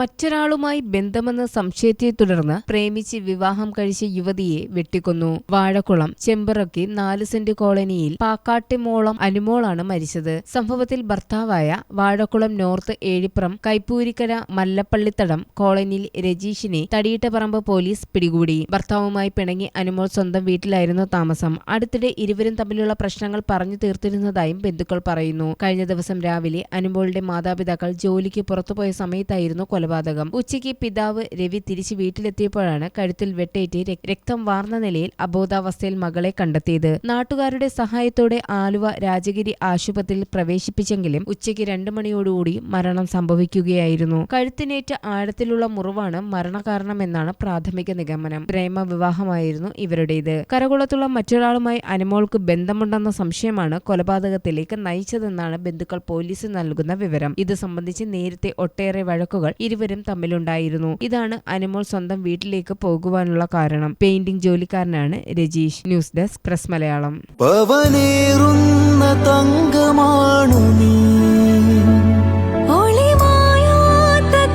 മറ്റൊരാളുമായി ബന്ധമെന്ന സംശയത്തെ തുടർന്ന് പ്രേമിച്ച് വിവാഹം കഴിച്ച യുവതിയെ വെട്ടിക്കൊന്നു. വാഴക്കുളം ചെമ്പിറക്കി നാല് സെന്റ് കോളനിയിൽ പാക്കാട്ടിമോളം അനുമോളാണ് മരിച്ചത്. സംഭവത്തിൽ ഭർത്താവായ വാഴക്കുളം നോർത്ത് ഏഴിപ്പുറം കൈപ്പൂരിക്കര മല്ലപ്പള്ളിത്തടം കോളനിയിൽ രജീഷിനെ തടിയിട്ടപറമ്പ് പോലീസ് പിടികൂടി. ഭർത്താവുമായി പിണങ്ങി അനുമോൾ സ്വന്തം വീട്ടിലായിരുന്നു താമസം. അടുത്തിടെ ഇരുവരും തമ്മിലുള്ള പ്രശ്നങ്ങൾ പറഞ്ഞു തീർത്തിരുന്നതായും ബന്ധുക്കൾ പറയുന്നു. കഴിഞ്ഞ ദിവസം രാവിലെ അനുമോളുടെ മാതാപിതാക്കൾ ജോലിക്ക് പുറത്തുപോയ സമയത്തായിരുന്നു കൊലപാതകം. ഉച്ചയ്ക്ക് പിതാവ് രവി തിരിച്ച് വീട്ടിലെത്തിയപ്പോഴാണ് കഴുത്തിൽ വെട്ടേറ്റ് രക്തം വാർന്ന നിലയിൽ അബോധാവസ്ഥയിൽ മകളെ കണ്ടെത്തിയത്. നാട്ടുകാരുടെ സഹായത്തോടെ ആലുവ രാജഗിരി ആശുപത്രിയിൽ പ്രവേശിപ്പിച്ചെങ്കിലും ഉച്ചയ്ക്ക് രണ്ടു മണിയോടുകൂടി മരണം സംഭവിക്കുകയായിരുന്നു. കഴുത്തിനേറ്റ ആഴത്തിലുള്ള മുറിവാണ് മരണകാരണമെന്നാണ് പ്രാഥമിക നിഗമനം. പ്രേമ വിവാഹമായിരുന്നു ഇവരുടേത്. കരകുളത്തുള്ള മറ്റൊരാളുമായി അനുമോൾക്ക് ബന്ധമുണ്ടെന്ന സംശയമാണ് കൊലപാതകത്തിലേക്ക് നയിച്ചതെന്നാണ് ബന്ധുക്കൾ പോലീസിന് നൽകുന്ന വിവരം. ഇത് സംബന്ധിച്ച് നേരത്തെ ഒട്ടേറെ വഴക്കുകൾ ഇരുവരും തമ്മിലുണ്ടായിരുന്നു. ഇതാണ് അനുമോൾ സ്വന്തം വീട്ടിലേക്ക് പോകുവാനുള്ള കാരണം. Painting ജോലിക്കാരനാണ് Rajeesh. News desk press Malayalam തങ്കമാണു നീ. ഒളിമായാത്ത